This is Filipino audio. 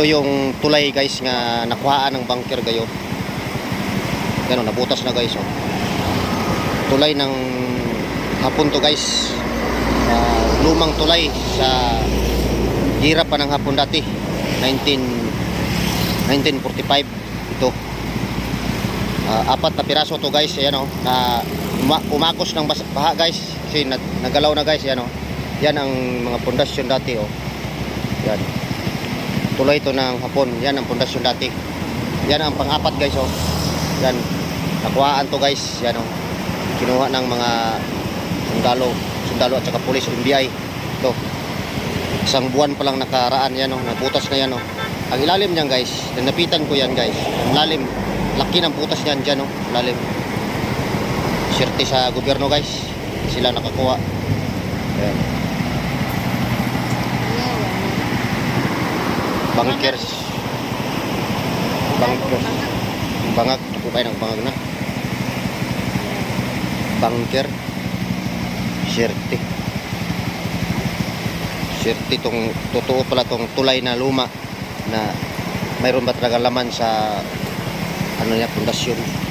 ito yung tulay guys nga nakuhaan ng bunker gayo. Ganun, nabutas na guys oh. tulay ng hapon to guys. Ah, lumang tulay sa hirap pa ng hapon dati. 19 1945 ito. Ah, apat na piraso to guys ayan oh, na uma- umakos ng baha guys. Kasi nag- nagalaw na guys ayan oh. yan ang mga pundasyon dati oh. yan tulay ito ng hapon. Yan ang pundasyon dati. Yan ang pang-apat guys oh. yan. Nakuhaan to guys. Yan oh. kinuha ng mga sundalo. Sundalo at saka pulis NBI ito. Isang buwan pa lang nakaraan. Yan oh. nabutas na yan oh. ang ilalim niyan guys. Napitan ko yan guys. Ang lalim. Laki ng butas niyan dyan oh. lalim. Sirte sa gobyerno guys. Sila nakakuha. Ayan. Bunkers bunkers bangag ako kayo ng bangag na. Bunker sirte. Sirte tong totoo pala tong tulay na luma na mayroon ba talaga laman sa ano niya pundasyon